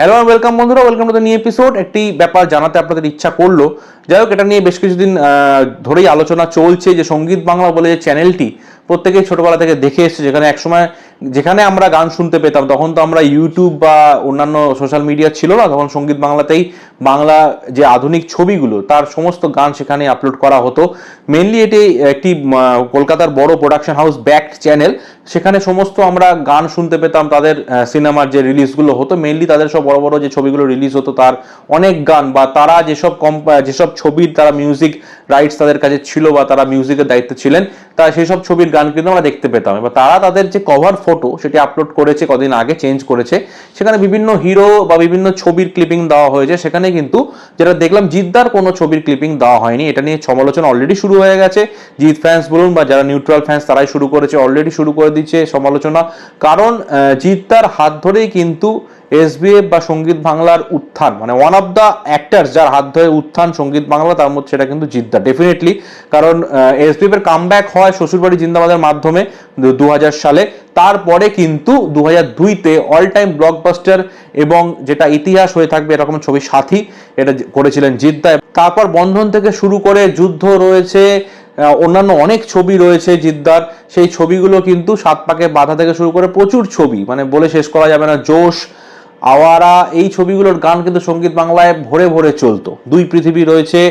Hello welcome বন্ধুরা welcome to the new episode একটি ব্যাপার জানাতে আপনাদের ইচ্ছা করল। যাই হোক, এটা নিয়ে বেশ কিছুদিন ধরেই আলোচনা চলছে যে সংগীত বাংলা বলে যে চ্যানেলটি প্রত্যেকেই ছোটবেলা থেকে দেখে এসেছে, যেখানে একসময় যেখানে আমরা গান শুনতে পেতাম, তখন তো আমরা ইউটিউব বা অন্যান্য সোশ্যাল মিডিয়া ছিল না, তখন সংগীত বাংলাতেই বাংলা যে আধুনিক ছবিগুলো, তার সমস্ত গান সেখানে আপলোড করা হতো। মেনলি এটি একটি কলকাতার বড় প্রোডাকশন হাউস ব্যাকড চ্যানেল সেখানে সমস্ত আমরা গান শুনতে পেতাম, তাদের সিনেমার যে রিলিজগুলো হতো। মেনলি তাদের সব বড় বড় যে ছবিগুলো রিলিজ হতো, তার অনেক গান বা তারা যেসব কম্প যেসব ছবির তারা মিউজিক রাইটস তাদের কাছে ছিল বা তারা মিউজিকের দায়িত্বে ছিলেন, তা সেই সব ছবির গান কিন্তু আমরা দেখতে পেতাম। এবার তারা তাদের যে কভার ফটো সেটি আপলোড করেছে, কদিন আগে চেঞ্জ করেছে, সেখানে বিভিন্ন হিরো বা বিভিন্ন ছবির ক্লিপিং দেওয়া হয়েছে। সেখানে কিন্তু যেটা দেখলাম, জিদ্দার কোনো ছবির ক্লিপিং দেওয়া হয়নি। এটা নিয়ে সমালোচনা অলরেডি শুরু হয়ে গেছে। জিৎ ফ্যান্স বলুন বা যারা নিউট্রাল ফ্যান্স তারাই শুরু করেছে অলরেডি শুরু করে দিচ্ছে সমালোচনা। কারণ জিদ্দার হাত ধরেই কিন্তু এসবিএফ বা সংগীত বাংলার উত্থান মানে ওয়ান অফ দ্য অ্যাক্টার্স যার হাত ধরে উত্থান সংগীত বাংলা, তার মধ্যে সেটা কিন্তু জিদ্দা ডেফিনেটলি কারণ এসবিএফ এর কামব্যাক হয় শ্বশুরবাড়ি জিন্দাবাদের মাধ্যমে দু হাজার সালে। তারপরে কিন্তু দু হাজার দুইতে অল টাইম ব্লকবাস্টার এবং যেটা ইতিহাস হয়ে থাকবে এরকম ছবি সাথী, এটা করেছিলেন জিদ্দা। তারপর বন্ধন থেকে শুরু করে যুদ্ধ রয়েছে অন্যান্য অনেক ছবি রয়েছে জিদ্দার। সেই ছবিগুলো কিন্তু সাত পাকে বাধা থেকে শুরু করে প্রচুর ছবি মানে বলে শেষ করা যাবে না। জোশ আওয়ারা, এই ছবিগুলোর গান কিন্তু সংগীত বাংলায় ভরে ভরে চলতো। দুই পৃথিবী রয়েছে।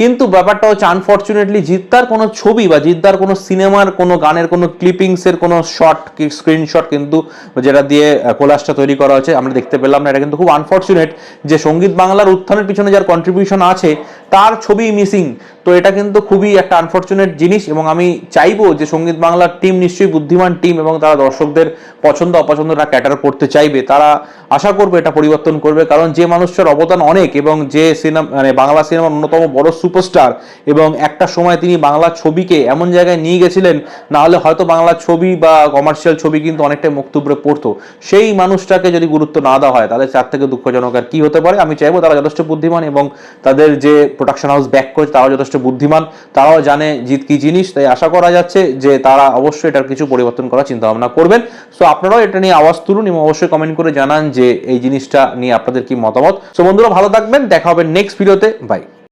কিন্তু ব্যাপারটা হচ্ছে আনফর্চুনেটলি জিদ্দার কোনো ছবি বা জিদ্দার কোনো সিনেমার কোনো গানের কোনো ক্লিপিংসের কোনো শর্ট স্ক্রিনশট কিন্তু যেটা দিয়ে কোলাসটা তৈরি করা হয়েছে, আমরা দেখতে পেলাম না। এটা কিন্তু খুব আনফর্চুনেট যে সংগীত বাংলার উত্থানের পিছনে যার কন্ট্রিবিউশন আছে তার ছবি মিসিং তো এটা কিন্তু খুবই একটা আনফর্চুনেট জিনিস এবং আমি চাইব যে সংগীত বাংলার টিম নিশ্চয়ই বুদ্ধিমান টিম এবং তারা দর্শকদের পছন্দ অপছন্দটা ক্যাটার করতে চাইবে। তারা আশা করবে এটা পরিবর্তন করবে কারণ যে মানুষটার অবদান অনেক এবং যে সিনেমা মানে বাংলা সিনেমার অন্যতম বড় সুপারস্টার এবং একটা সময় তিনি বাংলা ছবিকে এমন জায়গায় নিয়ে গেছিলেন, না হলে হয়তো বাংলা ছবি বা কমার্শিয়াল ছবি কিন্তু অনেকটাই মুক্তব্রে পড়তো। সেই মানুষটাকে যদি গুরুত্ব না দেওয়া হয়, তাহলে চার থেকে দুঃখজনক আর কি হতে পারে। আমি চাইব তারা যথেষ্ট বুদ্ধিমান এবং তাদের যে প্রোডাকশন হাউস ব্যাক করেছে তারাও যথেষ্ট বুদ্ধিমান, তারাও জানে জিত কি জিনিস, তাই আশা করা যাচ্ছে যে তারা অবশ্যই এটার কিছু পরিবর্তন করার চিন্তা ভাবনা করবেন। সো আপনারাও এটা নিয়ে আওয়াজ তুলুন, এবং অবশ্যই কমেন্ট করে জানান যে এই জিনিসটা নিয়ে আপনাদের কি মতামত। সো বন্ধুরা, ভালো থাকবেন, দেখা হবে নেক্সট ভিডিওতে বাই